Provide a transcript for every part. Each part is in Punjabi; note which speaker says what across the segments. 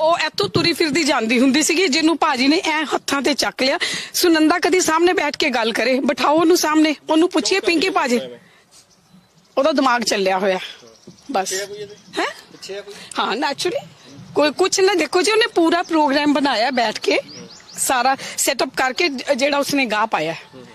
Speaker 1: ਉਹ ਇੱਥੋਂ ਤੁਰੀ ਫਿਰਦੀ ਜਾਂਦੀ ਹੁੰਦੀ ਸੀਗੀ, ਜਿਹਨੂੰ ਭਾਜੀ ਨੇ ਐ ਹੱਥਾਂ ਤੇ ਚੱਕ ਲਿਆ। ਸੁਨੰਦਾ ਕਦੀ ਸਾਹਮਣੇ ਬੈਠ ਕੇ ਗੱਲ ਕਰੇ, ਬਿਠਾਓ ਉਹਨੂੰ ਸਾਹਮਣੇ, ਉਹਨੂੰ ਪੁੱਛੀਏ, ਪਿੰਕੀ ਭਾਜੀ। ਉਹਦਾ ਦਿਮਾਗ ਚੱਲਿਆ ਹੋਇਆ, ਬਸ। ਹੈ? ਹਾਂ ਨੈਚੁਰਲੀ ਕੋਈ ਕੁਛ ਨਾ, ਦੇਖੋ ਜੀ, ਉਹਨੇ ਪੂਰਾ ਪ੍ਰੋਗਰਾਮ ਬਣਾਇਆ ਬੈਠ ਕੇ, ਸਾਰਾ ਸੈਟਅਪ ਕਰਕੇ ਜਿਹੜਾ ਉਸਨੇ ਗਾ ਪਾਇਆ।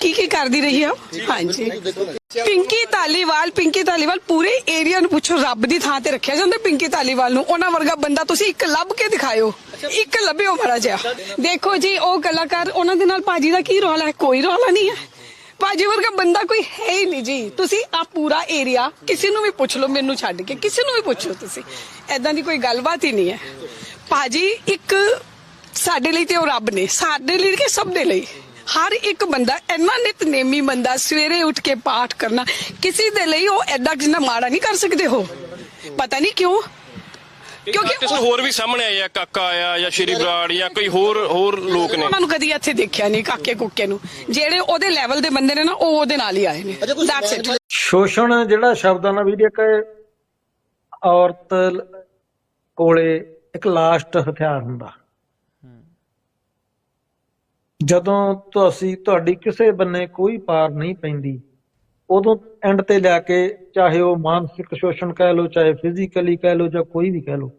Speaker 1: ਕੀ ਕੀ ਕਰਦੀ ਰਹੀ ਆ ਹਾਂਜੀ। ਪਿੰਕੀ ਧਾਲੀਵਾਲ ਪਿੰਕੀ ਧਾਲੀਵਾਲ ਪੂਰੇ ਏਰੀਆ ਨੂੰ ਪੁੱਛੋ ਰੱਬ ਦੀ ਥਾਂ ਤੇ ਰੱਖਿਆ ਜਾਂਦਾ ਪਿੰਕੀ ਧਾਲੀਵਾਲ ਨੂੰ। ਉਹਨਾਂ ਵਰਗਾ ਬੰਦਾ ਤੁਸੀਂ ਇੱਕ ਲੱਭ ਕੇ ਦਿਖਾਇਓ। ਇੱਕ ਲੱਭਿਓ ਮਾੜਾ ਜਿਹਾ। ਦੇਖੋ ਜੀ ਉਹ ਕਲਾਕਾਰ ਉਹਨਾਂ ਦੇ ਨਾਲ ਭਾਜੀ ਦਾ ਕੀ ਰੌਲਾ ਹੈ? ਕੋਈ ਰੌਲਾ ਨਹੀਂ ਹੈ। ਭਾਜੀ ਵਰਗਾ ਬੰਦਾ ਕੋਈ ਹੈ ਹੀ ਨਹੀਂ ਜੀ। ਤੁਸੀਂ ਆ ਪੂਰਾ ਏਰੀਆ ਕਿਸੇ ਨੂੰ ਵੀ ਪੁੱਛ ਲਓ ਮੈਨੂੰ ਛੱਡ ਕੇ। ਕਿਸੇ ਨੂੰ ਵੀ ਪੁੱਛੋ ਤੁਸੀਂ। ਐਦਾਂ ਦੀ ਕੋਈ ਗੱਲਬਾਤ ਹੀ ਨਹੀਂ ਹੈ। ਭਾਜੀ ਇੱਕ ਸਾਡੇ ਲਈ ਤੇ ਉਹ ਰੱਬ ਨੇ। ਸਾਡੇ ਲਈ ਕਿ ਸਭ ਦੇ ਲਈ? ਹਰ ਇੱਕ ਬੰਦਾ ਇੰਨਾ ਨਿਤਨੇਮੀ ਬੰਦਾ ਸਵੇਰੇ ਉੱਠ ਕੇ ਪਾਠ ਕਰਨਾ ਕਿਸੇ ਦੇ ਲਈ ਉਹ ਐਡਾ ਜਿੰਨਾ ਮਾੜਾ ਨਹੀਂ ਕਰ ਸਕਦੇ ਹੋ ਪਤਾ ਨਹੀਂ ਕਿਉਂ?
Speaker 2: ਕਿਉਂਕਿ
Speaker 1: ਕਿਉਂਕਿ
Speaker 2: ਹੋਰ ਵੀ ਸਾਹਮਣੇ ਆਏ ਆ ਕਾਕਾ ਆਇਆ ਜਾਂ ਸ਼੍ਰੀ ਬਰਾੜ ਜਾਂ ਕੋਈ ਹੋਰ ਹੋਰ ਲੋਕ ਨੇ।
Speaker 1: ਉਹਨਾਂ ਨੂੰ ਕਦੀ ਇੱਥੇ ਦੇਖਿਆ ਨਹੀਂ ਕਾਕੇ ਕੁੱਕੇ ਨੂੰ। ਜਿਹੜੇ ਉਹਦੇ ਲੈਵਲ ਦੇ ਬੰਦੇ ਨੇ ਨਾ ਉਹ ਉਹਦੇ ਨਾਲ ਹੀ ਆਏ ਨੇ। ਦੈਟਸ ਇਟ
Speaker 3: ਸ਼ੋਸ਼ਣ ਜਿਹੜਾ ਸ਼ਬਦਾਂ ਨਾਲ ਵੀ ਇੱਕ ਔਰਤ ਕੋਲੇ ਇੱਕ ਲਾਸਟ ਹਥਿਆਰ ਹੁੰਦਾ। ਜਦੋਂ ਤੁਸੀਂ ਤੁਹਾਡੀ ਕਿਸੇ ਬੰਨੇ ਕੋਈ ਪਾਰ ਨਹੀਂ ਪੈਂਦੀ, ਉਦੋਂ ਐਂਡ ਤੇ ਲਿਆ ਕੇ ਚਾਹੇ ਉਹ ਮਾਨਸਿਕ ਸ਼ੋਸ਼ਣ ਕਹਿ ਲਓ, ਚਾਹੇ ਫਿਜ਼ੀਕਲੀ ਕਹਿ ਲਓ ਜਾਂ ਕੋਈ ਵੀ ਕਹਿ ਲਓ,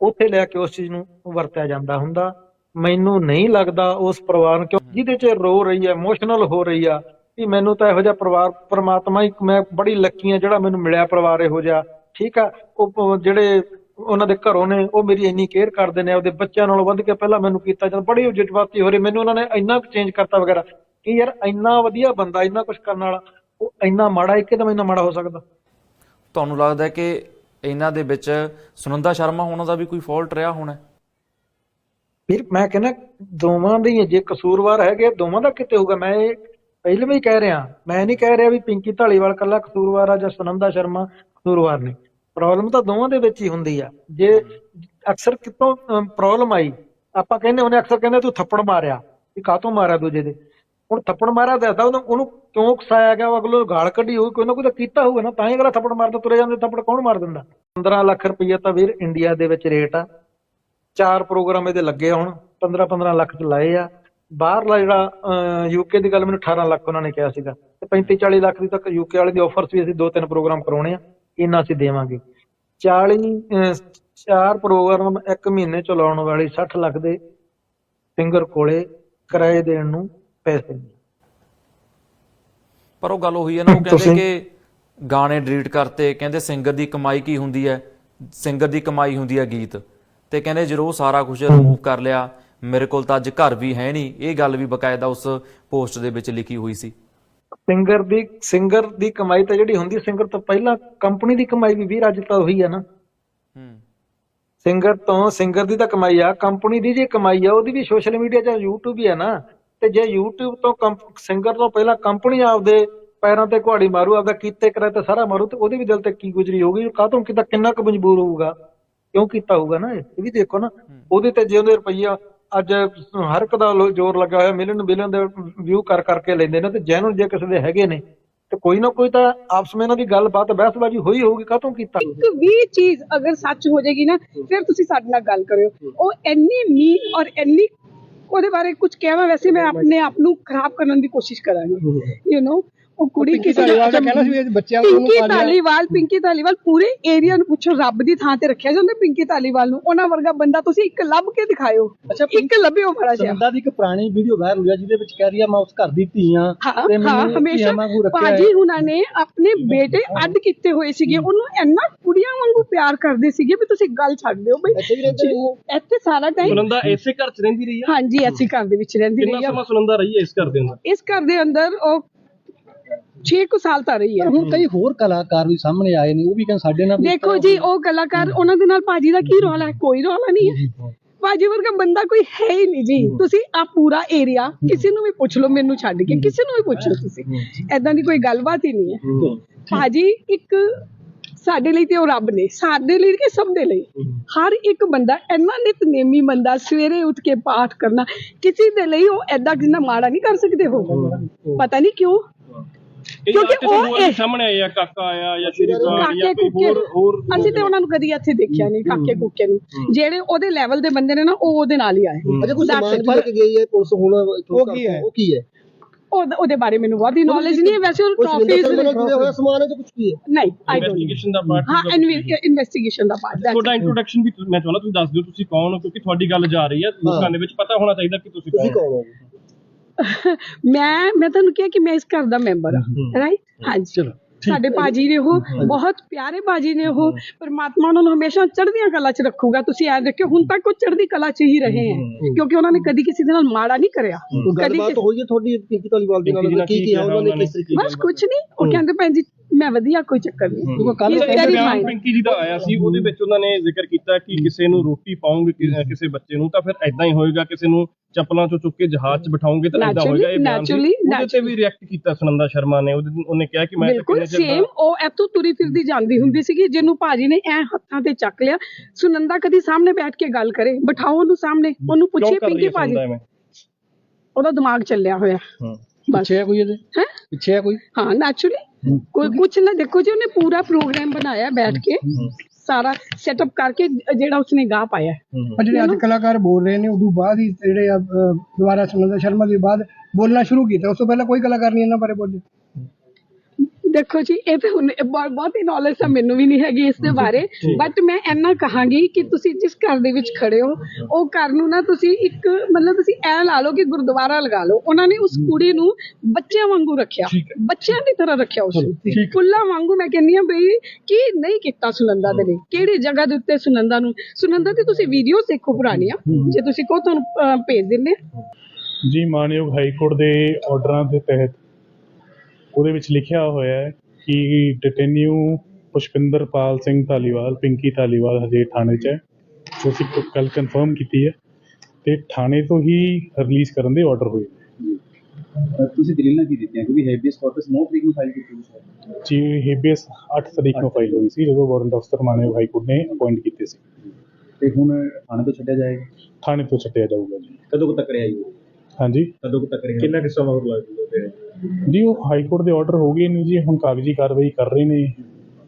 Speaker 3: ਉੱਥੇ ਲਿਆ ਕੇ ਉਸ ਚੀਜ਼ ਨੂੰ ਵਰਤਿਆ ਜਾਂਦਾ ਹੁੰਦਾ। ਮੈਨੂੰ ਨਹੀਂ ਲੱਗਦਾ ਉਸ ਪਰਿਵਾਰ ਨੂੰ, ਕਿਉਂ? ਜਿਹਦੇ 'ਚ ਰੋ ਰਹੀ ਹੈ ਇਮੋਸ਼ਨਲ ਹੋ ਰਹੀ ਆ, ਵੀ ਮੈਨੂੰ ਤਾਂ ਇਹੋ ਜਿਹਾ ਪਰਿਵਾਰ, ਪਰਮਾਤਮਾ ਹੀ, ਮੈਂ ਬੜੀ ਲੱਕੀ ਆ ਜਿਹੜਾ ਮੈਨੂੰ ਮਿਲਿਆ ਪਰਿਵਾਰ ਇਹੋ ਜਿਹਾ। ਠੀਕ ਆ, ਉਹ ਜਿਹੜੇ ਉਹਨਾਂ ਦੇ ਘਰੋਂ ਨੇ ਉਹ ਮੇਰੀ ਇੰਨੀ ਕੇਅਰ ਕਰਦੇ ਨੇ ਆਪਦੇ ਬੱਚਿਆਂ ਨਾਲੋਂ ਵੱਧ ਕੇ ਪਹਿਲਾਂ ਮੈਨੂੰ ਕੀਤਾ ਜਾਂਦਾ ਬੜੀ ਜਜ਼ਬਾਤੀ ਹੋ ਰਹੀ ਮੈਨੂੰ ਉਹਨਾਂ ਨੇ ਇੰਨਾ ਚੇਂਜ ਕਰਤਾ ਵਗੈਰਾ ਕਿ ਯਾਰ ਇੰਨਾ ਵਧੀਆ ਬੰਦਾ ਇੰਨਾ ਕੁਝ ਕਰਨ ਵਾਲਾ ਉਹ ਇੰਨਾ ਮਾੜਾ ਇੱਕਦਮ ਇੰਨਾ ਮਾੜਾ ਹੋ ਸਕਦਾ
Speaker 4: ਤੁਹਾਨੂੰ ਲੱਗਦਾ ਹੈ ਕਿ ਇਹਨਾਂ ਦੇ ਵਿੱਚ ਸੁਨੰਦਾ ਸ਼ਰਮਾ ਹੋਣਾ ਦਾ ਵੀ ਕੋਈ ਫਾਲਟ ਰਿਹਾ ਹੋਣਾ?
Speaker 3: ਫਿਰ ਮੈਂ ਕਹਿੰਦਾ ਦੋਵਾਂ ਦੇ ਜੇ ਕਸੂਰਵਾਰ ਹੈਗੇ ਦੋਵਾਂ ਦਾ ਕਿਤੇ ਹੋਊਗਾ ਮੈਂ ਇਹ ਪਹਿਲੇ ਵੀ ਕਹਿ ਰਿਹਾ ਮੈਂ ਨਹੀਂ ਕਹਿ ਰਿਹਾ ਵੀ ਪਿੰਕੀ ਢਾਲੀਵਾਲ ਕੱਲਾ ਕਸੂਰਵਾਰ ਆ ਜਾਂ ਸੁਨੰਦਾ ਸ਼ਰਮਾ ਕਸੂਰਵਾਰ ਨੇ ਪ੍ਰੋਬਲਮ ਤਾਂ ਦੋਵਾਂ ਦੇ ਵਿੱਚ ਹੀ ਹੁੰਦੀ ਆ। ਜੇ ਅਕਸਰ ਕਿਤੋਂ ਪ੍ਰੋਬਲਮ ਆਈ, ਆਪਾਂ ਕਹਿੰਦੇ ਉਹਨੇ ਅਕਸਰ ਕਹਿੰਦੇ ਤੂੰ ਥੱਪੜ ਮਾਰਿਆ, ਵੀ ਕਾਹਤੋਂ ਮਾਰਿਆ ਦੂਜੇ ਦੇ। ਹੁਣ ਥੱਪੜ ਮਾਰਿਆ ਦੱਸਦਾ ਉਹਨੂੰ ਕਿਉਂ ਕਸਾਇਆ ਗਿਆ, ਉਹ ਅਗਲੇ ਗਾਲ ਕੱਢੀ ਹੋਊ, ਕੋਈ ਨਾ ਕੋਈ ਤਾਂ ਕੀਤਾ ਹੋਊਗਾ ਨਾ, ਤਾਂ ਹੀ ਅਗਲਾ ਥੱਪੜ ਮਾਰਦਾ, ਤੁਰੇ ਜਾਂਦੇ ਥੱਪੜ ਕੌਣ ਮਾਰ ਦਿੰਦਾ? 15 ਲੱਖ ਰੁਪਈਆ ਤਾਂ ਵੀਰ ਇੰਡੀਆ ਦੇ ਵਿੱਚ ਰੇਟ ਆ। ਚਾਰ ਪ੍ਰੋਗਰਾਮ ਇਹਦੇ ਲੱਗੇ ਹੁਣ 15 15 ਲੱਖ ਚ ਲਾਏ ਆ। ਬਾਹਰਲਾ ਜਿਹੜਾ ਯੂਕੇ ਦੀ ਗੱਲ ਮੈਨੂੰ 18 ਲੱਖ ਉਹਨਾਂ ਨੇ ਕਿਹਾ ਸੀਗਾ। ਤੇ 35 40 ਲੱਖ ਦੀ ਤੱਕ ਯੂਕੇ ਵਾਲੇ ਦੀ ਆਫਰਸ ਵੀ ਅਸੀਂ ਦੋ ਤਿੰਨ ਪ੍ਰੋਗਰਾਮ ਕਰਾਉਣੇ ਆ। ਇੰਨਾ ਅਸੀਂ ਦੇਵਾਂਗੇ। 40 ਅਹ, ਚਾਰ ਪ੍ਰੋਗਰਾਮ ਇੱਕ ਮਹੀਨੇ ਚ ਲਾਉਣ ਵਾਲੇ 60 ਲੱਖ ਦੇ ਸਿੰਗਰ ਕੋਲੇ ਕਿਰਾਏ ਦੇਣ ਨੂੰ ਪੈਸੇ।
Speaker 4: ਪਰ ਉਹ ਗੱਲ ਉਹੀ ਹੈ ਨਾ ਉਹ ਕਹਿੰਦੇ ਕਿ ਗਾਣੇ ਡਿਲੀਟ ਕਰਤੇ ਕਹਿੰਦੇ ਸਿੰਗਰ ਦੀ ਕਮਾਈ ਕੀ ਹੁੰਦੀ ਹੈ? ਸਿੰਗਰ ਦੀ ਕਮਾਈ ਹੁੰਦੀ ਹੈ ਗੀਤ। ਤੇ ਕਹਿੰਦੇ ਜਦੋਂ ਸਾਰਾ ਕੁਝ ਰਿਮੂਵ ਕਰ ਲਿਆ ਮੇਰੇ ਕੋਲ ਤਾਂ ਅੱਜ ਘਰ ਵੀ ਹੈ ਨਹੀਂ। ਇਹ ਗੱਲ ਵੀ ਬਕਾਇਦਾ ਉਸ ਪੋਸਟ ਦੇ ਵਿੱਚ ਲਿਖੀ ਹੋਈ ਸੀ।
Speaker 3: ਸਿੰਗਰ ਦੀ ਸਿੰਗਰ ਦੀ ਕਮਾਈ ਤਾਂ ਜਿਹੜੀ ਹੁੰਦੀ ਸਿੰਗਰ ਤੋਂ ਪਹਿਲਾਂ ਕੰਪਨੀ ਦੀ ਕਮਾਈ ਵੀ ਵੀਰ ਅੱਜ ਤਾਂ ਉਹੀ ਆ ਨਾ।
Speaker 4: ਹੂੰ।
Speaker 3: ਸਿੰਗਰ ਤੋਂ ਸਿੰਗਰ ਦੀ ਤਾਂ ਕਮਾਈ ਆ ਕੰਪਨੀ ਦੀ ਜੇ ਕਮਾਈ ਆ ਉਹਦੀ ਵੀ ਸੋਸ਼ਲ ਮੀਡੀਆ ਜਾਂ YouTube ਹੀ ਆ ਨਾ। ਤੇ ਜੇ YouTube ਤੋਂ ਸਿੰਗਰ ਤੋਂ ਪਹਿਲਾਂ ਕੰਪਨੀ ਆਪਦੇ ਪੈਰਾਂ ਤੇ ਕੁਹਾੜੀ ਮਾਰੂ ਆਪਦਾ ਕੀਤੇ ਕਰਾ ਤੇ ਸਾਰਾ ਮਾਰੂ ਤੇ ਉਹਦੇ ਵੀ ਦਿਲ ਤੇ ਕੀ ਗੁਜ਼ਰੀ ਹੋਊਗੀ ਕਾਹਤੋਂ ਕਿਤਾ ਕਿੰਨਾ ਕੁ ਮਜਬੂਰ ਹੋਊਗਾ? ਕਿਉਂ ਕੀਤਾ ਹੋਊਗਾ ਨਾ ਇਹ? ਇਹ ਵੀ ਦੇਖੋ ਨਾ ਉਹਦੇ ਤੇ ਜੇ ਉਹਦੇ ਰੁਪਈਆ ਅੱਜ ਹਰ ਇੱਕ ਦਾ ਜ਼ੋਰ ਲੱਗਾ ਹੋਇਆ ਮਿਲੀਅਨ ਬਿਲੀਅਨ ਦੇ ਵਿਊ ਕਰ ਕਰਕੇ ਲੈਂਦੇ ਨੇ ਤੇ ਜੈਨੂਨ ਜੇ ਕਿਸੇ ਦੇ ਹੈਗੇ ਨੇ ਤੇ ਕੋਈ ਨਾ ਕੋਈ ਤਾਂ ਆਪਸ ਵਿੱਚ ਇਹਨਾਂ ਦੀ ਗੱਲਬਾਤ ਬਹਿਸਬਾਜ਼ੀ ਹੋਈ ਹੋਊਗੀ ਕਾਹਤੋਂ ਕੀਤਾ
Speaker 1: ਇੱਕ ਵੀ ਚੀਜ਼ ਅਗਰ ਸੱਚ ਹੋ ਜਾਏਗੀ ਨਾ ਫਿਰ ਤੁਸੀਂ ਸਾਡੇ ਨਾਲ ਗੱਲ ਕਰਿਓ। ਉਹ ਇੰਨੀ ਮੀਨ ਔਰ ਇੰਨੀ ਉਹਦੇ ਬਾਰੇ ਕੁਝ ਕਹਿਵਾ ਵੈਸੇ ਮੈਂ ਆਪਣੇ ਆਪ ਨੂੰ ਖਰਾਬ ਕਰਨ ਦੀ ਕੋਸ਼ਿਸ਼ ਕਰਾਂਗੀ। ਯੂ نو ਉਹ ਕੁੜੀ ਕਿਸੇ
Speaker 5: ਧਾਲੀਵਾਲ ਦਾ ਕਹਿਣਾ ਸੀ ਵੀ ਇਹ ਬੱਚਿਆਂ ਨੂੰ
Speaker 1: ਪਿੰਕੀ। ਧਾਲੀਵਾਲ ਪਿੰਕੀ ਧਾਲੀਵਾਲ ਪੂਰੇ ਏਰੀਆ ਨੂੰ ਪੁੱਛੋ ਰੱਬ ਦੀ ਥਾਂ ਤੇ ਰੱਖਿਆ ਜਾਂਦਾ ਪਿੰਕੀ ਧਾਲੀਵਾਲ ਨੂੰ। ਉਹਨਾਂ ਵਰਗਾ ਬੰਦਾ ਤੁਸੀਂ ਇੱਕ ਲੱਭ ਕੇ ਦਿਖਾਇਓ।
Speaker 5: ਅੱਛਾ,
Speaker 1: ਇੱਕ ਲੱਭਿਓ ਬੜਾ ਜਿਹਾ।
Speaker 5: ਸੁਨੰਦਾ ਦੀ ਇੱਕ ਪੁਰਾਣੀ ਵੀਡੀਓ ਵਾਇਰਲ ਹੋਈ ਆ ਜਿਹਦੇ ਵਿੱਚ ਕਹਿ ਰਹੀ ਆ ਮੈਂ ਉਸ ਘਰ ਦੀ ਧੀ ਆ।
Speaker 1: ਹਾਂ
Speaker 5: ਤੇ
Speaker 1: ਹਾਂ
Speaker 5: ਮੈਨੂੰ
Speaker 1: ਹਮੇਸ਼ਾ
Speaker 5: ਧੀਆਂ ਵਾਂਗੂ ਰੱਖਿਆ ਹੈ।
Speaker 1: ਬਾਜੀ ਹੁਣਾਂ ਨੇ ਆਪਣੇ ਬੇਟੇ ਅੱਡ ਕੀਤੇ ਹੋਏ ਸੀਗੇ। ਉਹਨੂੰ ਇੰਨਾ ਕੁੜੀਆਂ ਵਾਂਗੂ ਪਿਆਰ ਕਰਦੇ ਸੀਗੇ ਵੀ ਤੁਸੀਂ ਗੱਲ ਛੱਡ ਦਿਓ ਬਈ।
Speaker 5: ਇੱਥੇ ਵੀ ਰਹਿੰਦੇ ਨੇ?
Speaker 1: ਇੱਥੇ ਸਾਰਾ ਟਾਈਮ
Speaker 6: ਸੁਨੰਦਾ ਇਸੇ ਘਰ ਚ ਰਹਿੰਦੀ ਰਹੀ ਆ?
Speaker 1: ਹਾਂਜੀ ਅਸੀਂ ਘਰ ਦੇ ਵਿੱਚ ਰਹਿੰਦੀ
Speaker 6: ਕਿੰਨਾ
Speaker 1: ਰਹੀ ਆ।
Speaker 6: ਸਮਾਂ ਸੁਨੰਦਾ ਰਹੀ ਹੈ ਇਸ ਘਰ ਦੇ ਅੰਦਰ?
Speaker 1: ਇਸ ਘਰ ਦੇ ਅੰਦਰ ਉਹ 6 ਕੁ ਸਾਲ ਤਾਂ ਰਹੀ ਹੈ।
Speaker 5: ਹੁਣ ਕਈ ਹੋਰ ਕਲਾਕਾਰ ਵੀ ਸਾਹਮਣੇ ਆਏ ਨੇ ਉਹ ਵੀ ਕਹਿੰਦੇ ਸਾਡੇ ਨਾਲ
Speaker 1: ਦੇਖੋ ਜੀ ਉਹ ਕਲਾਕਾਰ ਉਹਨਾਂ ਦੇ ਨਾਲ ਭਾਜੀ ਦਾ ਕੀ ਰੌਲਾ ਹੈ? ਕੋਈ ਰੌਲਾ ਨਹੀਂ ਹੈ। ਭਾਜੀ ਵਰਗਾ ਬੰਦਾ ਕੋਈ ਹੈ ਹੀ ਨਹੀਂ ਜੀ। ਤੁਸੀਂ ਆ ਪੂਰਾ ਏਰੀਆ ਕਿਸੇ ਨੂੰ ਵੀ ਪੁੱਛ ਲਓ ਮੈਨੂੰ ਛੱਡ ਕੇ ਕਿਸੇ ਨੂੰ ਵੀ ਪੁੱਛ ਲਓ ਤੁਸੀਂ। ਐਦਾਂ ਦੀ ਕੋਈ ਗੱਲਬਾਤ ਹੀ ਨਹੀਂ ਹੈ। ਭਾਜੀ ਇੱਕ ਸਾਡੇ ਲਈ ਤੇ ਉਹ ਰੱਬ ਨੇ ਸਾਡੇ ਲਈ ਕਿ ਸਭ ਦੇ ਲਈ? ਹਰ ਇੱਕ ਬੰਦਾ ਇੰਨਾ ਨਿਤਨੇਮੀ ਬੰਦਾ ਸਵੇਰੇ ਉੱਠ ਕੇ ਪਾਠ ਕਰਨਾ ਕਿਸੇ ਦੇ ਲਈ ਉਹ ਐਦਾਂ ਕਿੰਨਾ ਮਾੜਾ ਨਹੀਂ ਕਰ ਸਕਦੇ ਹੋ। ਪਤਾ ਨਹੀਂ ਕਿਉਂ ਕਿਉਂਕਿ ਉਹ ਇਹ-
Speaker 6: ਸਾਹਮਣੇ ਆਏ ਆ ਕਾਕਾ ਆਇਆ ਜਾਂ ਸ਼੍ਰੀ
Speaker 1: ਕਾਕੇ
Speaker 6: ਜਾਂ ਕੋਈ
Speaker 1: ਕੁੱਕੇ
Speaker 6: ਹੋਰ ਹੋਰ
Speaker 1: ਅਸੀਂ ਤੇ ਉਹਨਾਂ ਨੂੰ ਕਦੀ ਇੱਥੇ ਦੇਖਿਆ ਨਹੀਂ ਕਾਕੇ ਕੁੱਕੇ ਨੂੰ। ਜਿਹੜੇ ਉਹਦੇ ਲੈਵਲ ਦੇ ਬੰਦੇ ਨੇ ਨਾ ਉਹ ਉਹਦੇ ਨਾਲ ਹੀ ਆਏ।
Speaker 5: ਅਜੇ
Speaker 1: That's
Speaker 5: ਸਮਾਨ ਲੈ ਕੇ ਗਈ ਹੈ ਪੁਲਿਸ ਹੁਣ
Speaker 7: ਉਹ ਕੀ ਹੈ?
Speaker 5: ਉਹ ਕੀ ਹੈ?
Speaker 1: ਉਹ- ਉਹਦੇ ਬਾਰੇ ਮੈਨੂੰ ਬਹੁਤੀ ਨੌਲੇਜ ਨਹੀਂ ਹੈ। ਵੈਸੇ ਉਹ ਟਰਾਫੀਜ਼
Speaker 5: ਹੋਇਆ ਸਮਾਨ ਹੈ ਜਾਂ ਕੁਝ ਕੀ ਹੈ?
Speaker 1: ਨਹੀਂ ਆਈ ਡੋਨਟ
Speaker 6: ਇਨਵੈਸਟੀਗੇਸ਼ਨ ਦਾ ਪਾਰਟ
Speaker 1: ਹਾਂ ਇਨਵੈਸਟੀਗੇਸ਼ਨ ਦਾ ਪਾਰਟ
Speaker 6: ਤੁਹਾਡਾ ਇੰਟਰੋਡਕਸ਼ਨ ਵੀ ਮੈਂ ਚਾਹੁੰਦਾ ਤੁਸੀਂ ਦੱਸ ਦਿਓ ਤੁਸੀਂ ਕੌਣ ਹੋ ਕਿਉਂਕਿ ਤੁਹਾਡੀ ਗੱਲ ਜਾ ਰਹੀ ਹੈ। ਲੋਕਾਂ ਦੇ ਵਿੱਚ ਪਤਾ ਹੋਣਾ ਚਾਹੀਦਾ ਕਿ ਤੁਸੀਂ
Speaker 5: ਤੁਸੀਂ
Speaker 6: ਕੌਣ ਹੋ।
Speaker 5: ਕੌਣ ਹੋ?
Speaker 1: ਮੈਂ ਮੈਂ ਤੁਹਾਨੂੰ ਕਿਹਾ ਕਿ ਮੈਂ ਇਸ ਘਰ ਦਾ ਮੈਂਬਰ ਹਾਂ ਰਾਈਟ ਹਾਂਜੀ।
Speaker 5: ਚਲੋ
Speaker 1: ਸਾਡੇ ਬਾਜੀ ਨੇ ਉਹ ਬਹੁਤ ਪਿਆਰੇ ਬਾਜੀ ਨੇ ਉਹ ਪਰਮਾਤਮਾ ਉਹਨਾਂ ਨੂੰ ਹਮੇਸ਼ਾ ਚੜ੍ਹਦੀਆਂ ਕਲਾ 'ਚ ਰੱਖੂਗਾ। ਤੁਸੀਂ ਯਾਦ ਰੱਖਿਓ ਹੁਣ ਤੱਕ ਉਹ ਚੜ੍ਹਦੀ ਕਲਾ 'ਚ ਹੀ ਰਹੇ ਹੈ ਕਿਉਂਕਿ ਉਹਨਾਂ ਨੇ ਕਦੀ ਕਿਸੇ ਦੇ ਨਾਲ ਮਾੜਾ ਨਹੀਂ ਕਰਿਆ। ਕਦੀ
Speaker 5: ਗੱਲਬਾਤ
Speaker 1: ਕਿਸੇ-
Speaker 5: ਹੋਈ ਹੈ ਤੁਹਾਡੀ ਪਿੰਕੀ ਧਾਲੀਵਾਲ ਦੇ
Speaker 6: ਪਿੰਕੀ ਜੀ
Speaker 5: ਨਾਲ
Speaker 6: ਨਾਲ
Speaker 5: ਕੀ
Speaker 6: ਕੀ
Speaker 5: ਕਿਹਾ ਉਹਨਾਂ ਨੇ
Speaker 6: ਕਿਹਾ
Speaker 5: ਕਿਸ ਤਰੀਕੇ
Speaker 1: ਬਸ ਕੁਝ ਨਹੀਂ। ਉਹ ਕਹਿੰਦੇ ਭੈਣ ਜੀ ਮੈਂ ਵਧੀਆ ਕੋਈ ਚੱਕਰ ਨਹੀਂ। is
Speaker 6: ਇੱਕ
Speaker 1: very
Speaker 6: ਬਿਆਨ
Speaker 1: fine.
Speaker 6: ਪਿੰਕੀ ਜੀ ਦਾ ਆਇਆ ਸੀ ਉਹਦੇ ਵਿੱਚ ਉਹਨਾਂ ਨੇ ਜ਼ਿਕਰ ਕੀਤਾ ਕਿ ਕਿਸੇ ਨੂੰ ਰੋਟੀ ਪਾਉਂਗੇ ਕਿਸੇ ਬੱਚੇ ਨੂੰ ਤਾਂ ਫਿਰ ਐਦਾਂ ਹੀ ਹੋਏਗਾ ਕਿਸੇ ਨੂੰ ਚੱਪਲਾਂ ਚੋਂ ਚੁੱਕ ਕੇ ਜਹਾਜ਼ 'ਚ ਬਿਠਾਉਂਗੇ ਤਾਂ ਐਦਾਂ ਹੋਏਗਾ ਇਹ ਬਿਆਨ ਸੀ।
Speaker 1: naturally,
Speaker 6: ਉਹਦੇ ਤੇ ਵੀ ਰਿਐਕਟ ਕੀਤਾ ਸੁਨੰਦਾ ਸ਼ਰਮਾ ਨੇ ਉਹਦੇ ਉਹਨੇ ਕਿਹਾ ਕਿ ਮੈਂ ਤਾਂ
Speaker 1: ਬਿਲਕੁਲ
Speaker 6: ਕਿੰਨੇ ਚਿਰ
Speaker 1: ਸੇਮ ਉਹ ਇੱਥੋਂ ਤੁਰੀ ਫਿਰਦੀ ਜਾਂਦੀ ਹੁੰਦੀ ਸੀਗੀ ਜਿਹਨੂੰ ਭਾਜੀ ਨੇ ਐ ਹੱਥਾਂ ਤੇ ਚੱਕ ਲਿਆ। ਸੁਨੰਦਾ ਕਦੀ ਸਾਹਮਣੇ ਬੈਠ ਕੇ ਗੱਲ ਕਰੇ ਬਿਠਾਓ ਉਹਨੂੰ ਸਾਹਮਣੇ ਉਹਨੂੰ
Speaker 6: ਕਿਉਂ
Speaker 1: ਪੁੱਛੇ
Speaker 6: ਕਰ ਰਹੀ
Speaker 1: ਪਿੰਕੀ
Speaker 6: ਹੈ
Speaker 1: ਭਾਜੀ?
Speaker 6: ਸੁਨੰਦਾ ਐਵੇਂ?
Speaker 1: ਉਹਦਾ ਦਿਮਾਗ ਚੱਲਿਆ ਹੋਇਆ।
Speaker 6: ਹਾਂ।
Speaker 1: ਬਸ।
Speaker 5: ਪਿੱਛੇ ਹੈ ਕੋਈ ਇਹਦੇ?
Speaker 1: ਹੈ?
Speaker 5: ਪਿੱਛੇ ਹੈ ਕੋਈ?
Speaker 1: ਹਾਂ ਨੈਚੁਰਲੀ ਕੋਈ ਕੁਛ ਨਾ ਦੇਖੋ ਜੀ ਉਹਨੇ ਪੂਰਾ ਪ੍ਰੋਗਰਾਮ ਬਣਾਇਆ ਬੈਠ ਕੇ। ਸਾਰਾ ਸੈਟਅਪ ਕਰਕੇ ਜਿਹੜਾ ਉਸਨੇ ਗਾ ਪਾਇਆ।
Speaker 7: ਪਰ ਜਿਹੜੇ ਅੱਜ ਕਲਾਕਾਰ ਬੋਲ ਰਹੇ ਨੇ ਉਦੋਂ ਬਾਅਦ ਹੀ ਜਿਹੜੇ ਦੁਬਾਰਾ ਸੁਨੰਦਾ ਸ਼ਰਮਾ ਦੇ ਬਾਅਦ ਬੋਲਣਾ ਸ਼ੁਰੂ ਕੀਤਾ। ਉਸ ਤੋਂ ਪਹਿਲਾਂ ਕੋਈ ਕਲਾਕਾਰ ਨਹੀਂ ਇਹਨਾਂ ਬਾਰੇ ਬੋਲੇ।
Speaker 1: ਦੇਖੋ ਜੀ ਇਹ ਤੇ ਹੁਣ ਬਹੁਤ ਨੌਲੇਜ ਤਾਂ ਮੈਨੂੰ ਵੀ ਨਹੀਂ ਹੈਗੀ ਇਸ ਦੇ ਬਾਰੇ। ਬਟ ਮੈਂ ਇੰਨਾ ਕਹਾਂਗੀ ਕਿ ਤੁਸੀਂ ਜਿਸ ਘਰ ਦੇ ਵਿੱਚ ਖੜੇ ਹੋ ਉਹ ਘਰ ਨੂੰ ਨਾ ਤੁਸੀਂ ਇੱਕ ਮਤਲਬ ਤੁਸੀਂ ਐ ਲਾ ਲਓ ਕਿ ਗੁਰਦੁਆਰਾ ਲਗਾ ਲਓ। ਉਹਨਾਂ ਨੇ ਉਸ ਕੁੜੀ ਨੂੰ ਬੱਚਿਆਂ ਵਾਂਗੂ ਰੱਖਿਆ। ਬੱਚਿਆਂ ਦੀ ਤਰ੍ਹਾਂ ਰੱਖਿਆ ਉਸ ਨੂੰ। ਫੁੱਲਾਂ ਵਾਂਗੂ ਮੈਂ ਕਹਿੰਦੀ ਆ ਬਈ ਕੀ ਨਹੀਂ ਕੀਤਾ ਸੁਨੰਦਾ ਦੇ ਲਈ। ਕਿਹੜੀ ਜਗ੍ਹਾ ਦੇ ਉੱਤੇ ਸੁਨੰਦਾ ਨੂੰ? ਸੁਨੰਦਾ ਦੀ ਤੁਸੀਂ ਵੀਡੀਓਜ਼ ਦੇਖੋ ਪੁਰਾਣੀਆਂ ਜੇ ਤੁਸੀਂ ਕਹੋ ਤੁਹਾਨੂੰ ਭੇਜ ਦਿੰਦੇ ਹਾਂ।
Speaker 8: ਜੀ ਮਾਨਯੋਗ ਹਾਈ ਕੋਰਟ ਦੇ ਆਰਡਰਾਂ ਦੇ ਤਹਿਤ ਉਹਦੇ ਵਿੱਚ ਲਿਖਿਆ ਹੋਇਆ ਹੈ ਕਿ ਡਿਟੇਨਿਊ ਪੁਸ਼ਪਿੰਦਰਪਾਲ ਸਿੰਘ ਧਾਲੀਵਾਲ ਪਿੰਕੀ ਧਾਲੀਵਾਲ ਹਜੇ ਥਾਣੇ 'ਚ ਹੈ। ਜੋ ਅਸੀਂ ਕੱਲ ਕਨਫਰਮ ਕੀਤੀ ਹੈ ਤੇ ਥਾਣੇ ਤੋਂ ਹੀ ਰਿਲੀਜ਼ ਕਰਨ ਦੇ ਆਰਡਰ ਹੋਏ
Speaker 9: ਤੁਸੀਂ ਦਲੀਲਾਂ ਕੀ ਦਿੱਤੀਆਂ ਕਿਉਂਕਿ ਹੈਬੀਅਸ ਕਾਰਪਸ 9 ਤਰੀਕ ਨੂੰ ਫਾਈਲ ਕੀਤੀ ਸੀ।
Speaker 8: ਜੀ ਹੇਬੀਅਸ 8 ਤਰੀਕ ਨੂੰ ਫਾਈਲ ਹੋਈ ਸੀ ਜਦੋਂ ਵਾਰੰਟ ਅਫਸਰ ਮਾਨਯੋਗ ਹਾਈ ਕੋਰਟ ਨੇ ਅਪਾਇੰਟ ਕੀਤੇ ਸੀ।
Speaker 9: ਤੇ ਹੁਣ ਥਾਣੇ ਤੋਂ ਛੱਡਿਆ ਜਾਏਗਾ?
Speaker 8: ਥਾਣੇ ਤੋਂ ਛੱਡਿਆ ਜਾਊਗਾ ਜੀ।
Speaker 9: ਕਦੋਂ ਤੱਕ ਰਿਹਾ ਜੀ?
Speaker 8: ਹਾਂਜੀ।
Speaker 9: ਕਦੋਂ ਤੱਕ ਰਿਹਾ?
Speaker 6: ਕਿੰਨਾ ਕਿਸਾ ਮਗਰ ਲੱਗ ਜੂਗਾ
Speaker 8: ਜੀ ਉਹ ਹਾਈ ਕੋਰਟ ਦੇ ਆਰਡਰ ਹੋ ਗਏ ਨੇ ਜੀ ਹੁਣ ਕਾਗਜ਼ੀ ਕਾਰਵਾਈ ਕਰ ਰਹੇ ਨੇ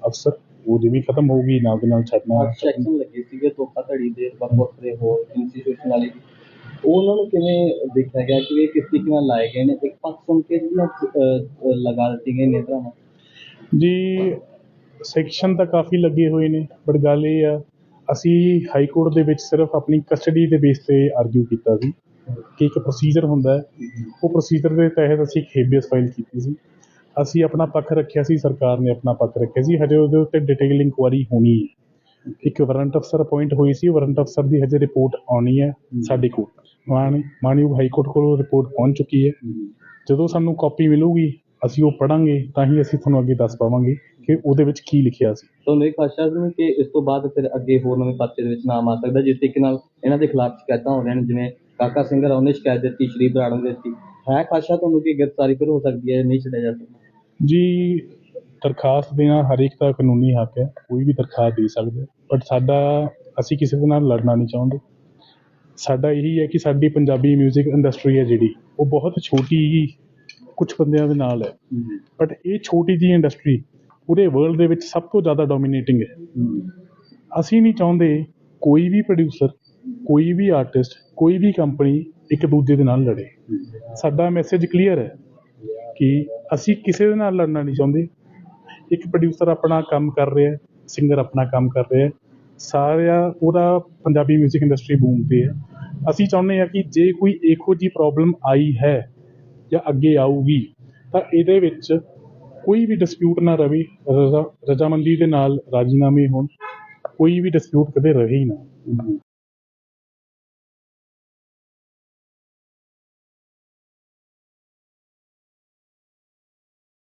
Speaker 8: ਅਫਸਰ। ਉਹ ਜਿਵੇਂ ਖਤਮ ਹੋਊਗੀ ਨਾਲ ਦੇ ਨਾਲ ਛੱਡਣਾ।
Speaker 9: ਸੈਕਸ਼ਨ ਲੱਗੇ ਸੀਗੇ ਧੋਖਾ ਧੜੀ ਦੇ ਵੱਖ ਵੱਖ ਦੇ ਹੋਰ ਇੰਸਟੀਟਿਊਸ਼ਨ ਵਾਲੇ। ਵੀ। ਉਹ ਉਹਨਾਂ ਨੂੰ ਕਿਵੇਂ ਦੇਖਿਆ ਗਿਆ ਕਿ ਇਹ ਕਿਸ ਤਰੀਕੇ ਨਾਲ ਲਾਏ ਗਏ ਨੇ? ਇੱਕ ਪੱਖ ਸੁਣ ਕੇ ਜਿਹੜੀਆਂ ਲਗਾ ਦਿੱਤੀ ਗਈ ਨੇ ਤਰ੍ਹਾਂ
Speaker 8: ਜੀ ਸੈਕਸ਼ਨ ਤਾਂ ਕਾਫੀ ਲੱਗੇ ਹੋਏ ਨੇ ਬਟ ਗੱਲ ਇਹ ਆ ਅਸੀਂ ਹਾਈ ਕੋਰਟ ਦੇ ਵਿੱਚ ਸਿਰਫ ਆਪਣੀ ਕਸਟਡੀ ਦੇ ਬੇਸ ਤੇ ਆਰਗੂ ਕੀਤਾ ਸੀ। ਕਿ ਇੱਕ ਪ੍ਰੋਸੀਜਰ ਹੁੰਦਾ ਹੈ। ਉਹ ਪ੍ਰੋਸੀਜਰ ਦੇ ਤਹਿਤ ਅਸੀਂ ਇੱਕ ਹੇਬੀਅਸ ਫਾਈਲ ਕੀਤੀ ਸੀ। ਅਸੀਂ ਆਪਣਾ ਪੱਖ ਰੱਖਿਆ ਸੀ, ਸਰਕਾਰ ਨੇ ਆਪਣਾ ਪੱਖ ਰੱਖਿਆ ਸੀ। ਹਜੇ ਉਹਦੇ ਉੱਤੇ ਡਿਟੇਲ ਇਨਕੁਆਰੀ ਹੋਣੀ ਹੈ। ਇੱਕ ਵਾਰੰਟ ਅਫਸਰ ਅਪਾਇੰਟ ਹੋਈ ਸੀ। ਵਾਰੰਟ ਅਫਸਰ ਦੀ ਹਜੇ ਰਿਪੋਰਟ ਆਉਣੀ ਹੈ ਸਾਡੇ ਕੋਲ। ਮਾਨ, ਮਾਨਯੋਗ ਹਾਈ ਕੋਰਟ ਕੋਲੋਂ ਰਿਪੋਰਟ ਪਹੁੰਚ ਚੁੱਕੀ ਹੈ। ਜਦੋਂ ਸਾਨੂੰ ਕਾਪੀ ਮਿਲੂਗੀ, ਅਸੀਂ ਉਹ ਪੜਾਂਗੇ ਤਾਂ ਹੀ ਅਸੀਂ ਤੁਹਾਨੂੰ ਅੱਗੇ ਦੱਸ ਪਾਵਾਂਗੇ ਕਿ ਉਹਦੇ ਵਿੱਚ ਕੀ ਲਿਖਿਆ ਸੀ।
Speaker 9: ਤੁਹਾਨੂੰ ਇਹ ਖਾਸ਼ਾ ਸੀ ਕਿ ਇਸ ਤੋਂ ਬਾਅਦ ਫਿਰ ਅੱਗੇ ਹੋਰ ਨਵੇਂ ਪਰਚੇ ਦੇ ਵਿੱਚ ਨਾਮ ਆ ਸਕਦਾ ਜਿਸ ਤਰੀਕੇ ਨਾਲ ਇਹਨਾਂ ਦੇ ਖਿਲਾਫ ਸ਼ਿਕਾਇਤਾਂ ਹੋ ਰਹੀਆਂ ਨੇ, ਜਿਵੇਂ ਕਾਕਾ ਸਿੰਘ ਰਾਓ ਨੇ ਸ਼ਿਕਾਇਤ ਦਿੱਤੀ ਸ਼੍ਰੀ ਬਰਾੜ ਨੇ ਦਿੱਤੀ। ਹੈ ਖਾਸ਼ਾ ਤੁਹਾਨੂੰ ਕਿ ਗ੍ਰਿਫਤਾਰੀ ਫਿਰ ਹੋ ਸਕਦੀ ਹੈ ਨਹੀਂ ਛੱਡਿਆ ਜਾ ਸਕਦਾ?
Speaker 8: ਜੀ ਦਰਖਾਸਤ ਦੇਣਾ ਹਰ ਇੱਕ ਦਾ ਕਾਨੂੰਨੀ ਹੱਕ ਹੈ ਕੋਈ ਵੀ ਦਰਖਾਸਤ ਦੇ ਸਕਦਾ। ਬਟ ਸਾਡਾ ਅਸੀਂ ਕਿਸੇ ਦੇ ਨਾਲ ਲੜਨਾ ਨਹੀਂ ਚਾਹੁੰਦੇ। ਸਾਡਾ ਇਹੀ ਹੈ ਕਿ ਸਾਡੀ ਪੰਜਾਬੀ 뮤직 ਇੰਡਸਟਰੀ ਹੈ ਜਿਹੜੀ ਉਹ ਬਹੁਤ ਛੋਟੀ ਕੁਝ ਬੰਦਿਆਂ ਦੇ ਨਾਲ ਹੈ। ਬਟ ਇਹ ਛੋਟੀ ਜੀ ਇੰਡਸਟਰੀ ਪੂਰੇ ਵਰਲਡ ਦੇ ਵਿੱਚ ਸਭ ਤੋਂ ਜ਼ਿਆਦਾ ਡੋਮੀਨੇਟਿੰਗ ਹੈ। ਅਸੀਂ ਨਹੀਂ ਚਾਹੁੰਦੇ ਕੋਈ ਵੀ ਪ੍ਰੋਡਿਊਸਰ ਕੋਈ ਵੀ ਆਰਟਿਸਟ ਕੋਈ ਵੀ ਕੰਪਨੀ ਇੱਕ ਦੂਜੇ ਦੇ ਨਾਲ ਲੜੇ। ਸਾਡਾ ਮੈਸੇਜ ਕਲੀਅਰ ਹੈ ਕਿ ਅਸੀਂ ਕਿਸੇ ਦੇ ਨਾਲ ਲੜਨਾ ਨਹੀਂ ਚਾਹੁੰਦੇ। ਇੱਕ ਪ੍ਰੋਡਿਊਸਰ ਆਪਣਾ ਕੰਮ ਕਰ ਰਿਹਾ ਸਿੰਗਰ ਆਪਣਾ ਕੰਮ ਕਰ ਰਿਹਾ ਹੈ। ਸਾਰਾ ਉਹਦਾ ਪੰਜਾਬੀ 뮤직 ਇੰਡਸਟਰੀ ਬੂਮ ਤੇ ਹੈ। ਅਸੀਂ ਚਾਹੁੰਦੇ ਹਾਂ ਕਿ ਜੇ ਕੋਈ ਇਹੋ ਜੀ ਪ੍ਰੋਬਲਮ ਆਈ ਹੈ ਜਾਂ ਅੱਗੇ ਆਊਗੀ, ਤਾਂ ਇਹਦੇ ਵਿੱਚ ਕੋਈ ਵੀ ਡਿਸਪਿਊਟ ਨਾ ਰਵੇ। ਰਜ਼ਾ, ਰਜ਼ਾਮੰਦੀ ਦੇ ਨਾਲ ਰਾਜੀਨਾਮੇ ਹੋਣ। ਕੋਈ ਵੀ ਡਿਸਪਿਊਟ ਕਦੇ ਰਹੇ ਹੀ ਨਾ।